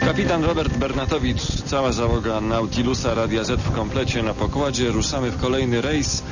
Kapitan Robert Bernatowicz, cała załoga Nautilusa Radia Z w komplecie na pokładzie. Ruszamy w kolejny rejs.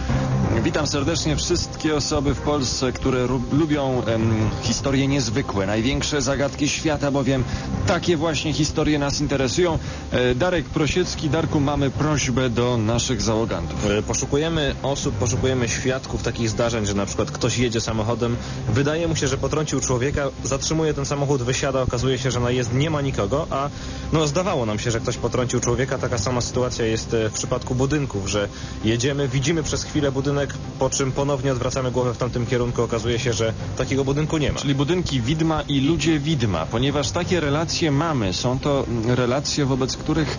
Witam serdecznie wszystkie osoby w Polsce, które lubią em, historie niezwykłe, największe zagadki świata, bowiem takie właśnie historie nas interesują. E, Darek Prosiecki, Darku, mamy prośbę do naszych załogantów. E, Poszukujemy osób, poszukujemy świadków takich zdarzeń, że na przykład ktoś jedzie samochodem, wydaje mu się, że potrącił człowieka, zatrzymuje ten samochód, wysiada, okazuje się, że na jest nie ma nikogo, a no zdawało nam się, że ktoś potrącił człowieka. Taka sama sytuacja jest e, w przypadku budynków, że jedziemy, widzimy przez chwilę budynek, po czym ponownie odwracamy głowę w tamtym kierunku, okazuje się, że takiego budynku nie ma. Czyli budynki widma i ludzie widma, ponieważ takie relacje mamy. Są to relacje, wobec których,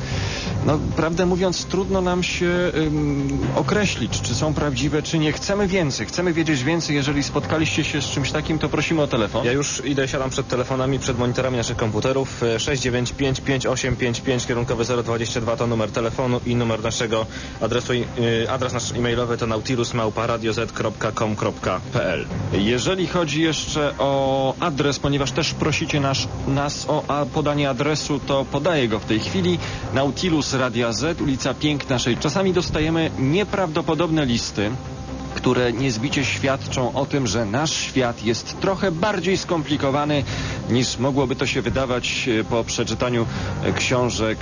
no, prawdę mówiąc, trudno nam się ym, określić, czy są prawdziwe, czy nie. Chcemy więcej, chcemy wiedzieć więcej. Jeżeli spotkaliście się z czymś takim, to prosimy o telefon. Ja już idę, siadam przed telefonami, przed monitorami naszych komputerów. E, 6955855 kierunkowy 022 to numer telefonu i numer naszego adresu, e, adres nasz e-mailowy to nautilus.radioz.com.pl Jeżeli chodzi jeszcze o adres, ponieważ też prosicie nas, nas o podanie adresu, to podaję go w tej chwili. Nautilus Radia Z, ulica Piękna 6. Czasami dostajemy nieprawdopodobne listy które niezbicie świadczą o tym, że nasz świat jest trochę bardziej skomplikowany niż mogłoby to się wydawać e, po przeczytaniu e, książek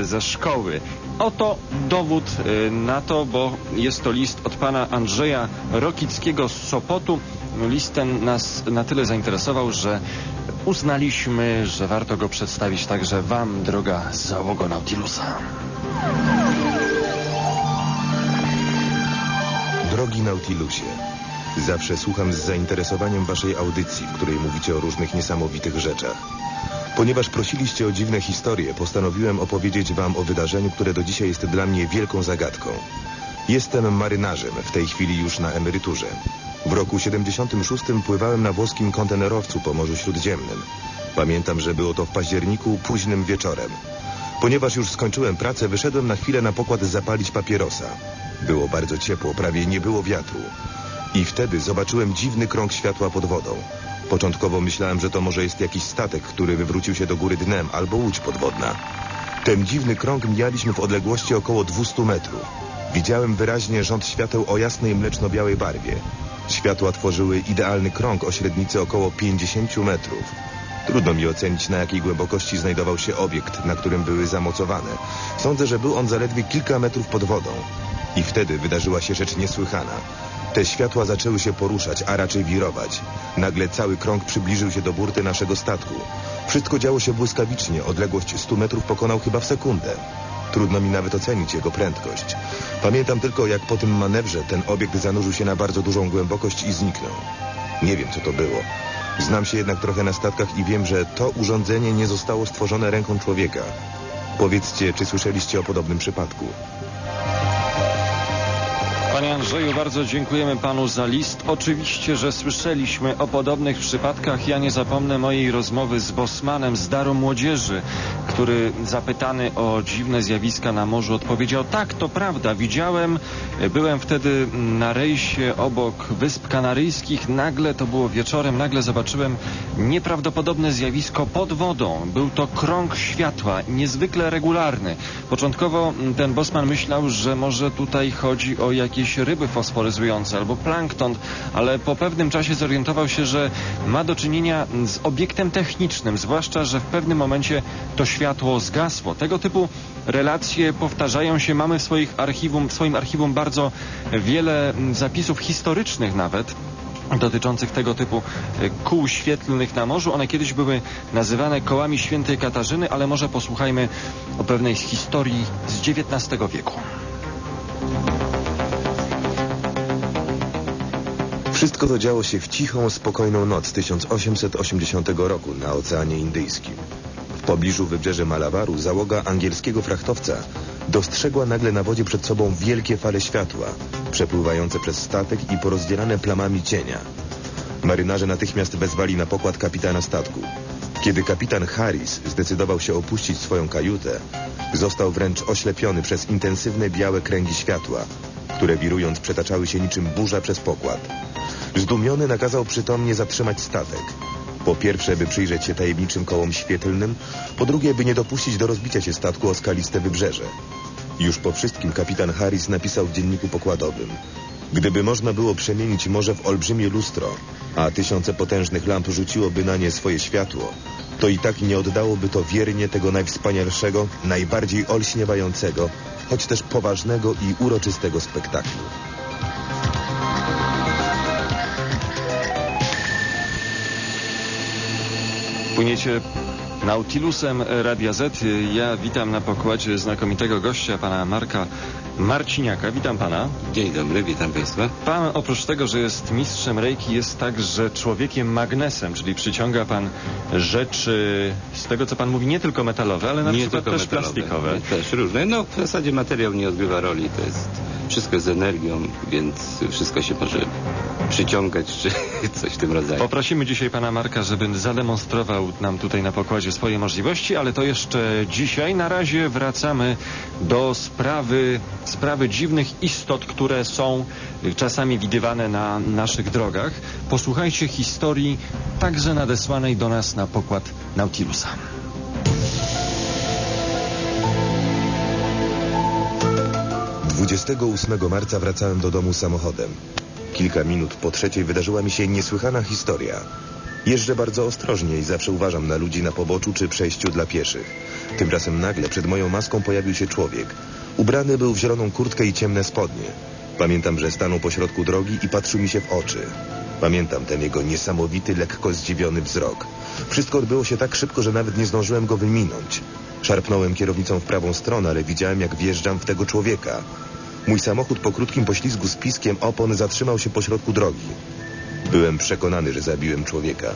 e, ze szkoły. Oto dowód e, na to, bo jest to list od pana Andrzeja Rokickiego z Sopotu. List ten nas na tyle zainteresował, że uznaliśmy, że warto go przedstawić także wam, droga załogo Nautilusa. Drogi Nautilusie, zawsze słucham z zainteresowaniem waszej audycji, w której mówicie o różnych niesamowitych rzeczach. Ponieważ prosiliście o dziwne historie, postanowiłem opowiedzieć wam o wydarzeniu, które do dzisiaj jest dla mnie wielką zagadką. Jestem marynarzem, w tej chwili już na emeryturze. W roku 76 pływałem na włoskim kontenerowcu po Morzu Śródziemnym. Pamiętam, że było to w październiku późnym wieczorem. Ponieważ już skończyłem pracę, wyszedłem na chwilę na pokład zapalić papierosa. Było bardzo ciepło, prawie nie było wiatru. I wtedy zobaczyłem dziwny krąg światła pod wodą. Początkowo myślałem, że to może jest jakiś statek, który wywrócił się do góry dnem albo łódź podwodna. Ten dziwny krąg mijaliśmy w odległości około 200 metrów. Widziałem wyraźnie rząd świateł o jasnej mleczno-białej barwie. Światła tworzyły idealny krąg o średnicy około 50 metrów. Trudno mi ocenić, na jakiej głębokości znajdował się obiekt, na którym były zamocowane. Sądzę, że był on zaledwie kilka metrów pod wodą. I wtedy wydarzyła się rzecz niesłychana. Te światła zaczęły się poruszać, a raczej wirować. Nagle cały krąg przybliżył się do burty naszego statku. Wszystko działo się błyskawicznie, odległość 100 metrów pokonał chyba w sekundę. Trudno mi nawet ocenić jego prędkość. Pamiętam tylko, jak po tym manewrze ten obiekt zanurzył się na bardzo dużą głębokość i zniknął. Nie wiem, co to było. Znam się jednak trochę na statkach i wiem, że to urządzenie nie zostało stworzone ręką człowieka. Powiedzcie, czy słyszeliście o podobnym przypadku? Panie Andrzeju, bardzo dziękujemy panu za list. Oczywiście, że słyszeliśmy o podobnych przypadkach. Ja nie zapomnę mojej rozmowy z Bosmanem z Daru Młodzieży, który zapytany o dziwne zjawiska na morzu odpowiedział, tak, to prawda, widziałem, byłem wtedy na rejsie obok Wysp Kanaryjskich, nagle, to było wieczorem, nagle zobaczyłem nieprawdopodobne zjawisko pod wodą. Był to krąg światła, niezwykle regularny. Początkowo ten Bosman myślał, że może tutaj chodzi o jakieś ryby fosforyzujące albo plankton, ale po pewnym czasie zorientował się, że ma do czynienia z obiektem technicznym, zwłaszcza, że w pewnym momencie to światło zgasło. Tego typu relacje powtarzają się. Mamy w, swoich archiwum, w swoim archiwum bardzo wiele zapisów historycznych nawet dotyczących tego typu e, kół świetlnych na morzu. One kiedyś były nazywane kołami świętej Katarzyny, ale może posłuchajmy o pewnej historii z XIX wieku. Wszystko to działo się w cichą, spokojną noc 1880 roku na Oceanie Indyjskim. W pobliżu wybrzeży Malabaru załoga angielskiego frachtowca dostrzegła nagle na wodzie przed sobą wielkie fale światła, przepływające przez statek i porozdzielane plamami cienia. Marynarze natychmiast wezwali na pokład kapitana statku. Kiedy kapitan Harris zdecydował się opuścić swoją kajutę, został wręcz oślepiony przez intensywne białe kręgi światła, które wirując przetaczały się niczym burza przez pokład. Zdumiony nakazał przytomnie zatrzymać statek. Po pierwsze, by przyjrzeć się tajemniczym kołom świetlnym, po drugie, by nie dopuścić do rozbicia się statku o skaliste wybrzeże. Już po wszystkim kapitan Harris napisał w dzienniku pokładowym. Gdyby można było przemienić morze w olbrzymie lustro, a tysiące potężnych lamp rzuciłoby na nie swoje światło, to i tak nie oddałoby to wiernie tego najwspanialszego, najbardziej olśniewającego, choć też poważnego i uroczystego spektaklu. Płyniecie Nautilusem Radia Z. Ja witam na pokładzie znakomitego gościa, pana Marka Marciniaka. Witam pana. Dzień dobry, witam Państwa. Pan oprócz tego, że jest mistrzem rejki, jest także człowiekiem magnesem, czyli przyciąga pan rzeczy, z tego co pan mówi, nie tylko metalowe, ale na nie przykład tylko też metalowe, plastikowe. nie, Też różne. No w zasadzie materiał nie odgrywa roli. To jest wszystko z energią, więc wszystko się może przyciągać, czy coś w tym rodzaju. Poprosimy dzisiaj pana Marka, żeby zademonstrował nam tutaj na pokładzie swoje możliwości, ale to jeszcze dzisiaj. Na razie wracamy do sprawy, sprawy dziwnych istot, które są czasami widywane na naszych drogach. Posłuchajcie historii także nadesłanej do nas na pokład Nautilusa. 28 marca wracałem do domu samochodem. Kilka minut po trzeciej wydarzyła mi się niesłychana historia. Jeżdżę bardzo ostrożnie i zawsze uważam na ludzi na poboczu czy przejściu dla pieszych. Tymczasem nagle przed moją maską pojawił się człowiek. Ubrany był w zieloną kurtkę i ciemne spodnie. Pamiętam, że stanął pośrodku drogi i patrzył mi się w oczy. Pamiętam ten jego niesamowity, lekko zdziwiony wzrok. Wszystko odbyło się tak szybko, że nawet nie zdążyłem go wyminąć. Szarpnąłem kierownicą w prawą stronę, ale widziałem, jak wjeżdżam w tego człowieka. Mój samochód po krótkim poślizgu z piskiem opon zatrzymał się pośrodku drogi. Byłem przekonany, że zabiłem człowieka.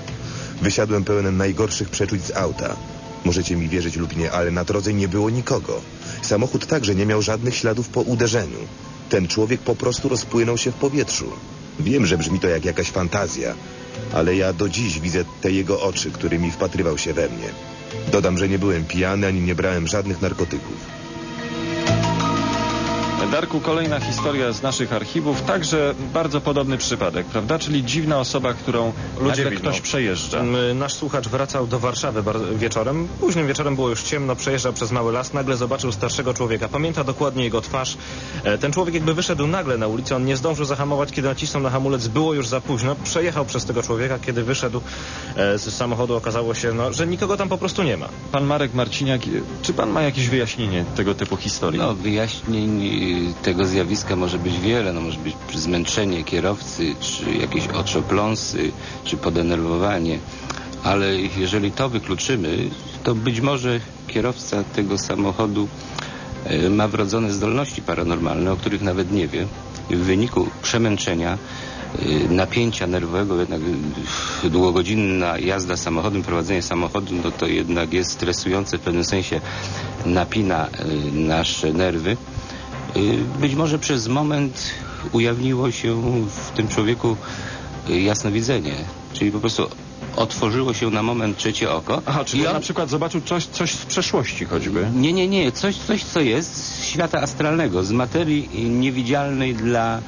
Wysiadłem pełen najgorszych przeczuć z auta. Możecie mi wierzyć lub nie, ale na drodze nie było nikogo. Samochód także nie miał żadnych śladów po uderzeniu. Ten człowiek po prostu rozpłynął się w powietrzu. Wiem, że brzmi to jak jakaś fantazja, ale ja do dziś widzę te jego oczy, którymi wpatrywał się we mnie. Dodam, że nie byłem pijany ani nie brałem żadnych narkotyków. Darku, kolejna historia z naszych archiwów, także bardzo podobny przypadek, prawda? Czyli dziwna osoba, którą Ludzie nagle ktoś przejeżdża. M, Nasz słuchacz wracał do Warszawy wieczorem. Późnym wieczorem było już ciemno, przejeżdżał przez mały las, nagle zobaczył starszego człowieka. Pamięta dokładnie jego twarz. E, Ten człowiek jakby wyszedł nagle na ulicę, on nie zdążył zahamować, kiedy nacisnął na hamulec, było już za późno. Przejechał przez tego człowieka, kiedy wyszedł e, z samochodu, okazało się, no, że nikogo tam po prostu nie ma. Pan Marek Marciniak, czy pan ma jakieś wyjaśnienie tego typu historii? No, wyjaśnień tego zjawiska może być wiele. No, może być zmęczenie kierowcy, czy jakieś oczopląsy, czy podenerwowanie. Ale jeżeli to wykluczymy, to być może kierowca tego samochodu y, ma wrodzone zdolności paranormalne, o których nawet nie wie. W wyniku przemęczenia y, napięcia nerwowego, jednak długogodzinna jazda samochodem, prowadzenie samochodu, no to jednak jest stresujące, w pewnym sensie napina y, nasze nerwy. Y, Być może przez moment ujawniło się w tym człowieku y, jasnowidzenie, czyli po prostu otworzyło się na moment trzecie oko. Aha, czyli on on- na przykład zobaczył coś, coś z przeszłości choćby. nie, nie, nie. Coś, coś, co jest z świata astralnego, z materii niewidzialnej dla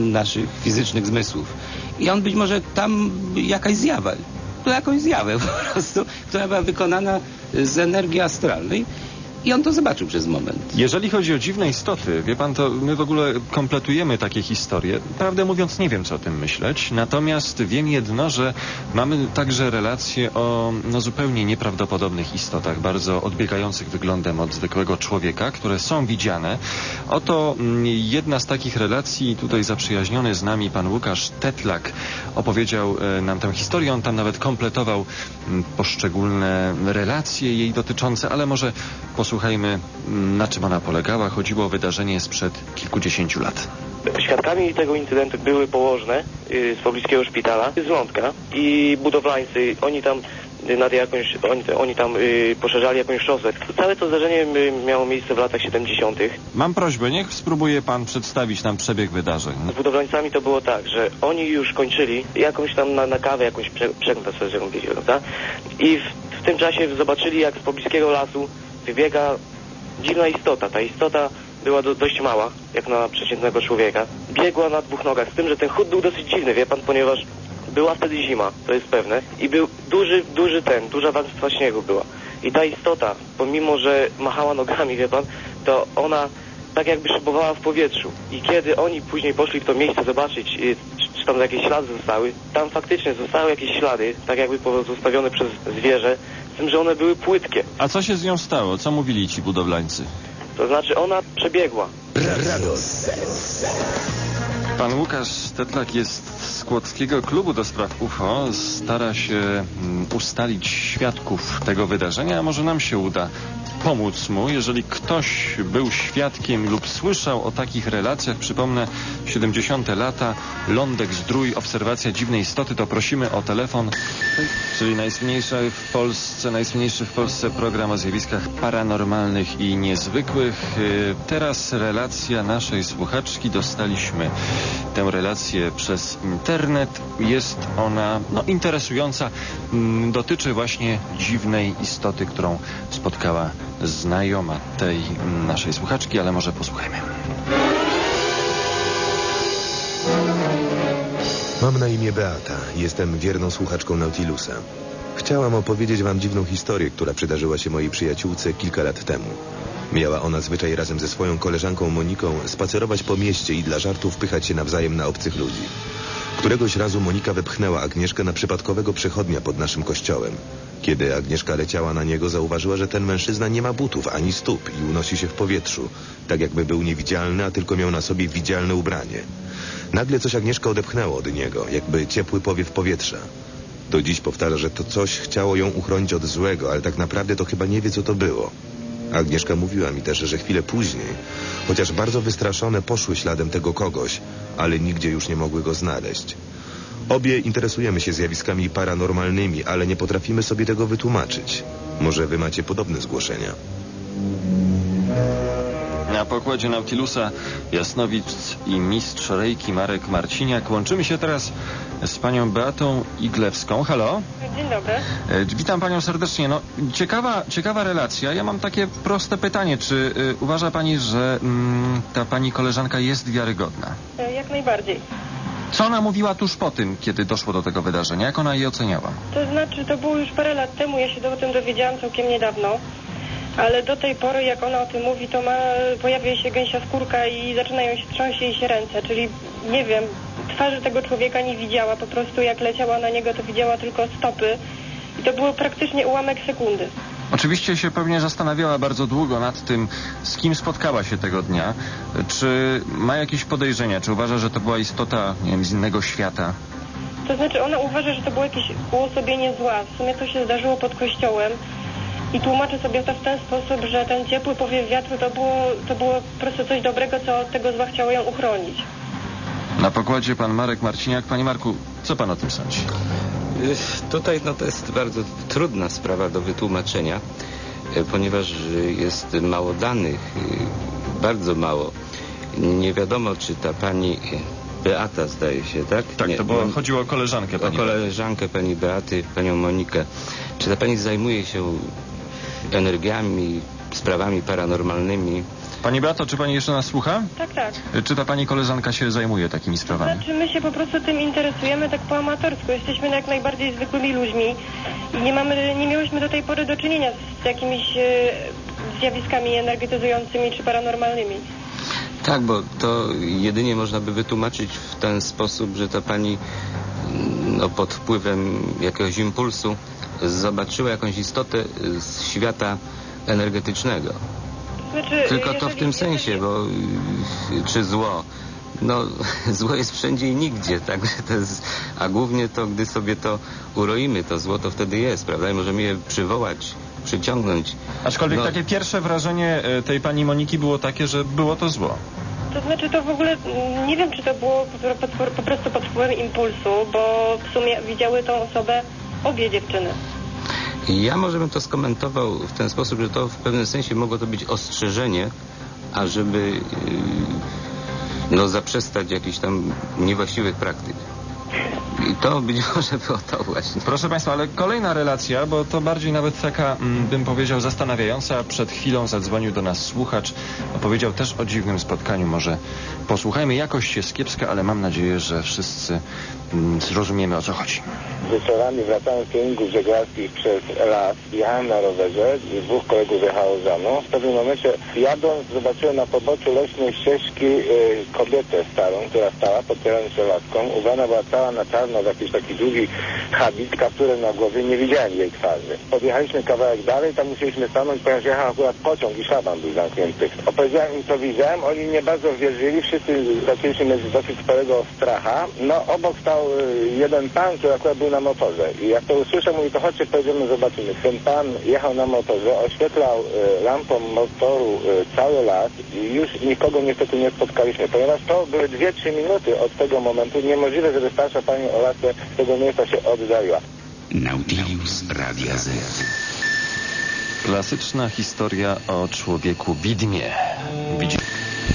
naszych fizycznych zmysłów. I on być może tam jakaś zjawa, to jakąś zjawę po prostu, która była wykonana z energii astralnej. I on to zobaczył przez moment. Jeżeli chodzi o dziwne istoty, wie pan, to my w ogóle kompletujemy takie historie. Prawdę mówiąc, nie wiem, co o tym myśleć. Natomiast wiem jedno, że mamy także relacje o no, zupełnie nieprawdopodobnych istotach, bardzo odbiegających wyglądem od zwykłego człowieka, które są widziane. Oto mm, jedna z takich relacji, tutaj zaprzyjaźniony z nami pan Łukasz Tetlak opowiedział e, nam tę historię. On tam nawet kompletował mm, poszczególne relacje jej dotyczące, ale może posłuchajmy, mm, na czym ona polegała. Chodziło o wydarzenie sprzed kilkudziesięciu lat. Świadkami tego incydentu były położne y, z pobliskiego szpitala z Lądka i budowlańcy. Oni tam y, nad jakąś, oni, oni tam y, poszerzali jakąś szosę. Całe to zdarzenie y, miało miejsce w latach 70. Mam prośbę, niech spróbuje pan przedstawić nam przebieg wydarzeń. Z budowlańcami to było tak, że oni już kończyli jakąś tam na, na kawę, jakąś prze, przegląd sobie zrobili, prawda? I w, w tym czasie zobaczyli, jak z pobliskiego lasu wybiega dziwna istota. Ta istota była do, dość mała, jak na przeciętnego człowieka. Biegła na dwóch nogach, z tym, że ten chód był dosyć dziwny, wie pan, ponieważ była wtedy zima, to jest pewne, i był duży, duży ten, duża warstwa śniegu była. I ta istota, pomimo że machała nogami, wie pan, to ona tak jakby szybowała w powietrzu. I kiedy oni później poszli w to miejsce zobaczyć, y, czy, czy tam jakieś ślady zostały, tam faktycznie zostały jakieś ślady, tak jakby pozostawione przez zwierzę, tym, że one były płytkie. A co się z nią stało? Co mówili ci budowlańcy? To znaczy ona przebiegła. Pan Łukasz Stetlak jest z Kłodzkiego Klubu do Spraw UFO. Stara się mm, ustalić świadków tego wydarzenia, a może nam się uda pomóc mu. Jeżeli ktoś był świadkiem lub słyszał o takich relacjach, przypomnę 70. lata, lądek zdrój, obserwacja dziwnej istoty, to prosimy o telefon, czyli najsłynniejszy w Polsce, najsłynniejszy w Polsce program o zjawiskach paranormalnych i niezwykłych. Y, Teraz relacja naszej słuchaczki. Dostaliśmy tę relację przez internet. Jest ona no, interesująca. Mm, Dotyczy właśnie dziwnej istoty, którą spotkała znajoma tej naszej słuchaczki, ale może posłuchajmy. Mam na imię Beata. Jestem wierną słuchaczką Nautilusa. Chciałam opowiedzieć wam dziwną historię, która przydarzyła się mojej przyjaciółce kilka lat temu. Miała ona zwyczaj razem ze swoją koleżanką Moniką spacerować po mieście i dla żartu wpychać się nawzajem na obcych ludzi. Któregoś razu Monika wepchnęła Agnieszkę na przypadkowego przechodnia pod naszym kościołem. Kiedy Agnieszka leciała na niego, zauważyła, że ten mężczyzna nie ma butów ani stóp i unosi się w powietrzu, tak jakby był niewidzialny, a tylko miał na sobie widzialne ubranie. Nagle coś Agnieszka odepchnęło od niego, jakby ciepły powiew powietrza. Do dziś powtarza, że to coś chciało ją uchronić od złego, ale tak naprawdę to chyba nie wie, co to było. Agnieszka mówiła mi też, że chwilę później, chociaż bardzo wystraszone, poszły śladem tego kogoś, ale nigdzie już nie mogły go znaleźć. Obie interesujemy się zjawiskami paranormalnymi, ale nie potrafimy sobie tego wytłumaczyć. Może wy macie podobne zgłoszenia? Na pokładzie Nautilusa Jasnowic i mistrz Rejki Marek Marciniak. Łączymy się teraz z panią Beatą Iglewską. Halo? Dzień dobry. E, Witam panią serdecznie. No, ciekawa, ciekawa relacja. Ja mam takie proste pytanie. Czy y, uważa pani, że mm, ta pani koleżanka jest wiarygodna? E, Jak najbardziej. Co ona mówiła tuż po tym, kiedy doszło do tego wydarzenia? Jak ona je oceniała? To znaczy, to było już parę lat temu, ja się o tym dowiedziałam całkiem niedawno, ale do tej pory, jak ona o tym mówi, to ma, pojawia się gęsia skórka i zaczynają się trząść jej się ręce, czyli nie wiem, twarzy tego człowieka nie widziała, po prostu jak leciała na niego, to widziała tylko stopy i to było praktycznie ułamek sekundy. Oczywiście się pewnie zastanawiała bardzo długo nad tym, z kim spotkała się tego dnia. Czy ma jakieś podejrzenia? Czy uważa, że to była istota, nie wiem, z innego świata? To znaczy, ona uważa, że to było jakieś uosobienie zła. W sumie to się zdarzyło pod kościołem i tłumaczy sobie to w ten sposób, że ten ciepły powiew wiatru to było, to było po prostu coś dobrego, co od tego zła chciało ją uchronić. Na pokładzie pan Marek Marciniak. Panie Marku, co pan o tym sądzi? Y, Tutaj no, to jest bardzo trudna sprawa do wytłumaczenia, y, ponieważ jest mało danych, y, bardzo mało. Nie wiadomo, czy ta pani Beata zdaje się, tak? Tak, Nie, to było, chodziło o koleżankę o pani. koleżankę pani Beaty, panią Monikę. Czy ta pani zajmuje się energiami, sprawami paranormalnymi? Pani Beato, czy pani jeszcze nas słucha? Tak, tak. Czy ta pani koleżanka się zajmuje takimi sprawami? Znaczy my się po prostu tym interesujemy tak po amatorsku. Jesteśmy jak najbardziej zwykłymi ludźmi i nie mamy, nie miałyśmy do tej pory do czynienia z jakimiś e, zjawiskami energetyzującymi czy paranormalnymi. Tak, bo to jedynie można by wytłumaczyć w ten sposób, że ta pani mm, no, pod wpływem jakiegoś impulsu zobaczyła jakąś istotę z świata energetycznego. Znaczy, Tylko to w tym sensie, bo y, czy zło? No, zło jest wszędzie i nigdzie, także to jest, a głównie to, gdy sobie to uroimy, to zło to wtedy jest, prawda? I możemy je przywołać, przyciągnąć. Aczkolwiek No. takie pierwsze wrażenie e, tej pani Moniki było takie, że było to zło. To znaczy to w ogóle mm, nie wiem, czy to było po, po, po prostu pod wpływem impulsu, bo w sumie widziały tą osobę obie dziewczyny. Ja może bym to skomentował w ten sposób, że to w pewnym sensie mogło to być ostrzeżenie, ażeby yy, no, zaprzestać jakichś tam niewłaściwych praktyk. I to być może było to właśnie. Proszę Państwa, ale kolejna relacja, bo to bardziej nawet taka, mm, bym powiedział, zastanawiająca. Przed chwilą zadzwonił do nas słuchacz, opowiedział też o dziwnym spotkaniu. Może posłuchajmy. Jakość jest kiepska, ale mam nadzieję, że wszyscy mm, zrozumiemy o co chodzi. Wieczorami wracałem z treningów żeglarskich przez las. Jechałem na rowerze, dwóch kolegów jechało za mną. W pewnym momencie jadąc zobaczyłem na poboczu leśnej ścieżki y, kobietę starą, która stała podpierając się laską. Ubrana była cała na czarno w jakiś taki długi habit, kapturem na głowie. Nie widziałem jej twarzy. Podjechaliśmy kawałek dalej, tam musieliśmy stanąć, ponieważ jechał akurat pociąg i szlaban był zamknięty. Opowiedziałem im co widziałem, oni nie bardzo wierzyli, wszyscy zaczęliśmy mieć dosyć sporego stracha. No obok stał y, jeden pan, który akurat był na motorze i jak to usłyszał, mówi to chodźcie pojedziemy zobaczymy. Ten pan jechał na motorze, oświetlał y, lampą motoru y, cały las i już nikogo niestety nie spotkaliśmy, ponieważ to były 2-3 minuty od tego momentu. Niemożliwe, żeby starsza pani o lasce z tego miejsca się oddaliła. Nautilus Radia Z. Klasyczna historia o człowieku widmie. Widzi...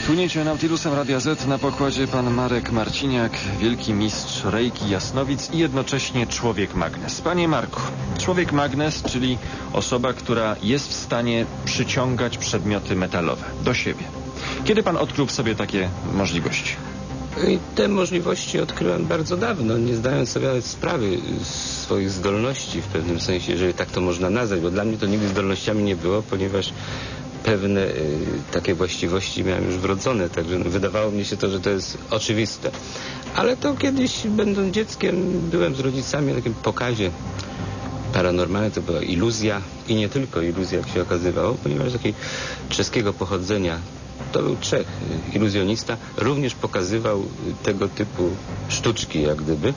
Płyniecie Nautilusem Radia Z na pokładzie pan Marek Marciniak, wielki mistrz Rejki Jasnowic i jednocześnie człowiek magnes. Panie Marku, człowiek magnes, czyli osoba, która jest w stanie przyciągać przedmioty metalowe do siebie. Kiedy pan odkrył w sobie takie możliwości? I te możliwości odkryłem bardzo dawno, nie zdając sobie nawet sprawy swoich zdolności w pewnym sensie, jeżeli tak to można nazwać, bo dla mnie to nigdy zdolnościami nie było, ponieważ pewne y, takie właściwości miałem już wrodzone, także no, wydawało mi się to, że to jest oczywiste. Ale to kiedyś, będąc dzieckiem, byłem z rodzicami na takim pokazie paranormalnym, to była iluzja i nie tylko iluzja, jak się okazywało, ponieważ takiej czeskiego pochodzenia to był Czech, iluzjonista, również pokazywał tego typu sztuczki, jak gdyby.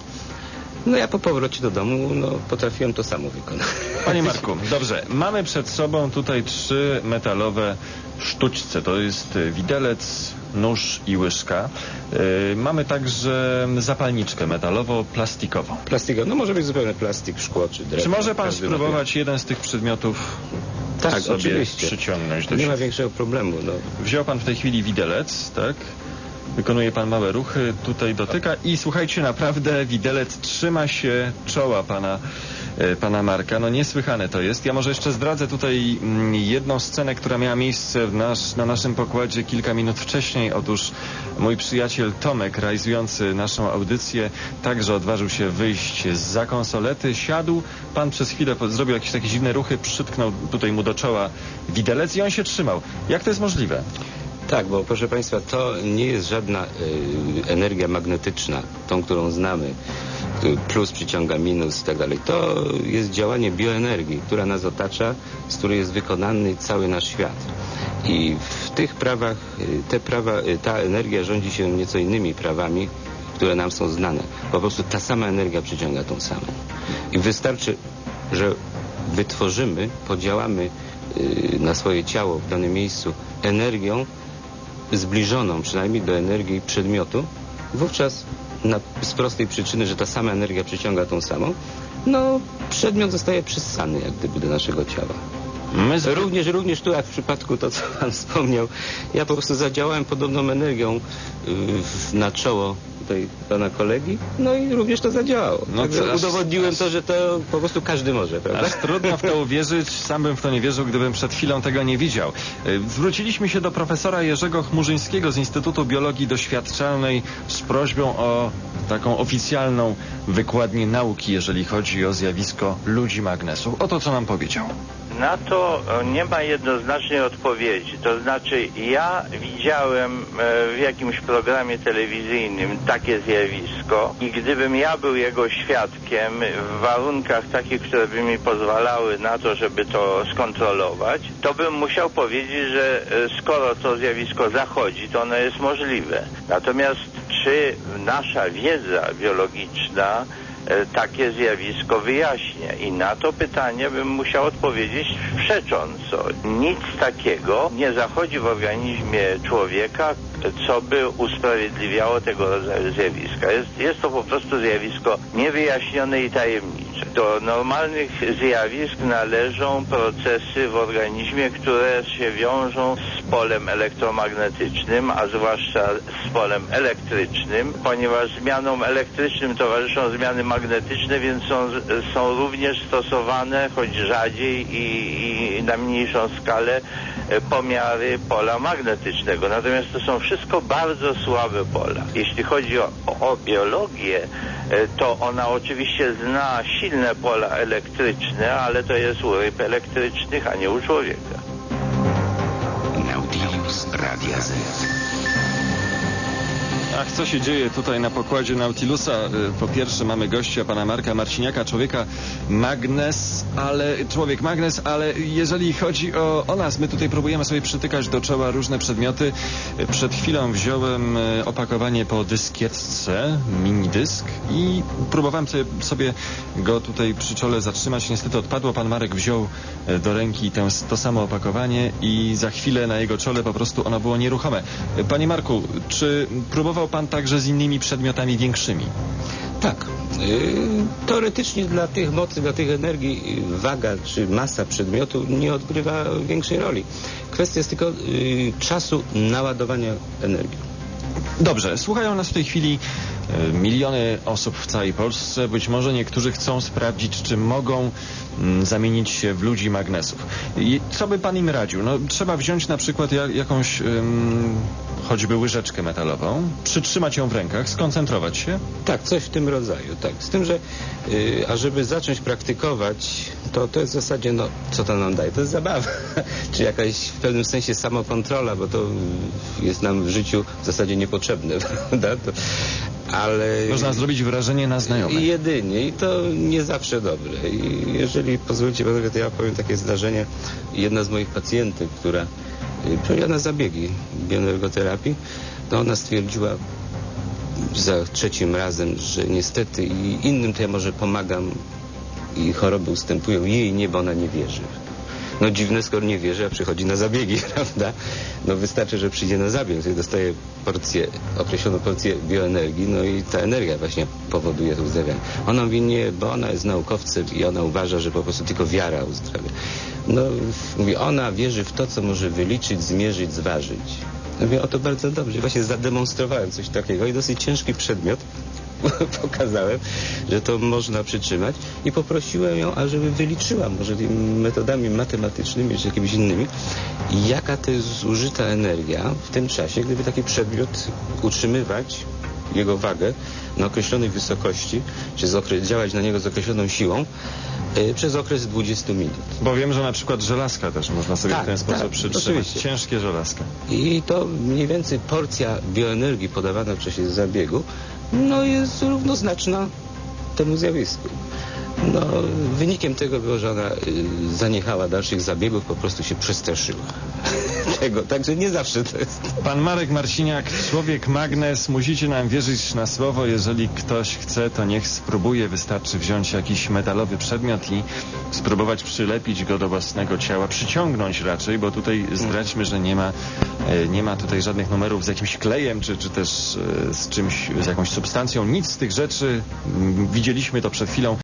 No ja po powrocie do domu no, potrafiłem to samo wykonać. Panie Marku, dobrze. Mamy przed sobą tutaj trzy metalowe sztućce. To jest y, widelec, nóż i łyżka. Yy, mamy także zapalniczkę metalowo-plastikową. Plastikowy, no może być zupełnie plastik, szkło czy drewno. Czy może pan Każdy spróbować jeden z tych przedmiotów Tak, sobie oczywiście. przyciągnąć do Nie ma większego problemu. No. Wziął pan w tej chwili widelec, tak? Wykonuje pan małe ruchy, tutaj dotyka i słuchajcie, naprawdę widelec trzyma się czoła pana, e, pana Marka. No niesłychane to jest. Ja może jeszcze zdradzę tutaj mm, jedną scenę, która miała miejsce nasz, na naszym pokładzie kilka minut wcześniej. Otóż mój przyjaciel Tomek, realizujący naszą audycję, także odważył się wyjść za konsolety, siadł, pan przez chwilę zrobił jakieś takie dziwne ruchy, przytknął tutaj mu do czoła widelec i on się trzymał. Jak to jest możliwe? Tak, bo proszę Państwa, to nie jest żadna y, energia magnetyczna, tą, którą znamy. Plus przyciąga minus i tak dalej. To jest działanie bioenergii, która nas otacza, z której jest wykonany cały nasz świat. I w tych prawach, y, te prawa, y, ta energia rządzi się nieco innymi prawami, które nam są znane. Po prostu ta sama energia przyciąga tą samą. I wystarczy, że wytworzymy, podziałamy na swoje ciało w danym miejscu energią, zbliżoną przynajmniej do energii przedmiotu, wówczas na, z prostej przyczyny, że ta sama energia przyciąga tą samą, no przedmiot zostaje przyssany jak gdyby do naszego ciała. My. Również, również tu jak w przypadku to, co Pan wspomniał, ja po prostu zadziałałem podobną energią yy, na czoło tutaj pana kolegi, no i również to zadziałało. No Także to udowodniłem aż- to, że to po prostu każdy może, prawda? Aż trudno w to uwierzyć, sam bym w to nie wierzył, gdybym przed chwilą tego nie widział. Y, Zwróciliśmy się do profesora Jerzego Chmurzyńskiego z Instytutu Biologii Doświadczalnej z prośbą o taką oficjalną wykładnię nauki, jeżeli chodzi o zjawisko ludzi magnesu. Oto co nam powiedział. Na to e, nie ma jednoznacznej odpowiedzi. To znaczy, ja widziałem e, w jakimś programie telewizyjnym takie zjawisko i gdybym ja był jego świadkiem w warunkach takich, które by mi pozwalały na to, żeby to skontrolować, to bym musiał powiedzieć, że e, skoro to zjawisko zachodzi, to ono jest możliwe. Natomiast czy nasza wiedza biologiczna takie zjawisko wyjaśnia. I na to pytanie bym musiał odpowiedzieć przecząco. Nic takiego nie zachodzi w organizmie człowieka, co by usprawiedliwiało tego rodzaju zjawiska. Jest, jest to po prostu zjawisko niewyjaśnione i tajemnicze. Do normalnych zjawisk należą procesy w organizmie, które się wiążą z polem elektromagnetycznym, a zwłaszcza z polem elektrycznym, ponieważ zmianom elektrycznym towarzyszą zmiany magnetyczne, więc są, są również stosowane, choć rzadziej i, i na mniejszą skalę, e, pomiary pola magnetycznego. Natomiast to są wszystko bardzo słabe pola. Jeśli chodzi o, o biologię, e, to ona oczywiście zna silne pola elektryczne, ale to jest u ryb elektrycznych, a nie u człowieka. Nautilus Radia Z. Ach, co się dzieje tutaj na pokładzie Nautilusa? Y, Po pierwsze mamy gościa, pana Marka Marciniaka, człowieka magnes, ale człowiek magnes, ale jeżeli chodzi o, o nas, my tutaj próbujemy sobie przytykać do czoła różne przedmioty. Y, Przed chwilą wziąłem y, opakowanie po dyskietce, mini dysk i próbowałem sobie, go tutaj przy czole zatrzymać. Niestety odpadło. Pan Marek wziął do ręki tę, to samo opakowanie i za chwilę na jego czole po prostu ono było nieruchome. Panie Marku, czy próbował pan także z innymi przedmiotami większymi? Tak. Yy, Teoretycznie dla tych mocy, dla tych energii yy, waga czy masa przedmiotu nie odgrywa większej roli. Kwestia jest tylko yy, czasu naładowania energii. Dobrze, słuchają nas w tej chwili miliony osób w całej Polsce. Być może niektórzy chcą sprawdzić, czy mogą mm, zamienić się w ludzi magnesów. I co by pan im radził? No, trzeba wziąć na przykład ja, jakąś ym, choćby łyżeczkę metalową, przytrzymać ją w rękach, skoncentrować się. Tak, coś w tym rodzaju, tak. Z tym, że yy, ażeby zacząć praktykować, to to jest w zasadzie, no, co to nam daje? To jest zabawa. czy jakaś w pewnym sensie samokontrola, bo to jest nam w życiu w zasadzie niepotrzebne, prawda? To, ale... Można zrobić wrażenie na znajomych. Jedynie i to nie zawsze dobre. I jeżeli pozwolicie panowie, to ja powiem takie zdarzenie. Jedna z moich pacjentek, która y, prowadziła na zabiegi bioenergoterapii, to ona stwierdziła za trzecim razem, że niestety i innym to ja może pomagam i choroby ustępują, jej nie, bo ona nie wierzy. No dziwne, skoro nie wierzy, a przychodzi na zabiegi, prawda? No wystarczy, że przyjdzie na zabieg, wtedy dostaje porcję, określoną porcję bioenergii, no i ta energia właśnie powoduje to uzdrawianie. Ona mówi nie, bo ona jest naukowcem i ona uważa, że po prostu tylko wiara uzdrawia. No, mówi, ona wierzy w to, co może wyliczyć, zmierzyć, zważyć. No mówię, o to bardzo dobrze. Właśnie zademonstrowałem coś takiego i dosyć ciężki przedmiot pokazałem, że to można przytrzymać i poprosiłem ją, ażeby wyliczyła może tymi metodami matematycznymi czy jakimiś innymi, jaka to jest zużyta energia w tym czasie, gdyby taki przedmiot utrzymywać jego wagę na określonej wysokości, czy z okre- działać na niego z określoną siłą y, przez okres 20 minut. Bo wiem, że na przykład żelazka też można sobie Tak, w ten sposób tak, przytrzymać. oczywiście. Ciężkie żelazka. I to mniej więcej porcja bioenergii podawana w czasie zabiegu no jest równoznaczna temu zjawisku. No, wynikiem tego było, że ona y, zaniechała dalszych zabiegów, po prostu się przestraszyła tego. Także nie zawsze to jest. Pan Marek Marciniak, człowiek magnes, musicie nam wierzyć na słowo. Jeżeli ktoś chce, to niech spróbuje. Wystarczy wziąć jakiś metalowy przedmiot i spróbować przylepić go do własnego ciała, przyciągnąć raczej, bo tutaj zdradźmy, że nie ma, e, nie ma tutaj żadnych numerów z jakimś klejem, czy, czy też e, z czymś, z jakąś substancją. Nic z tych rzeczy. Widzieliśmy to przed chwilą.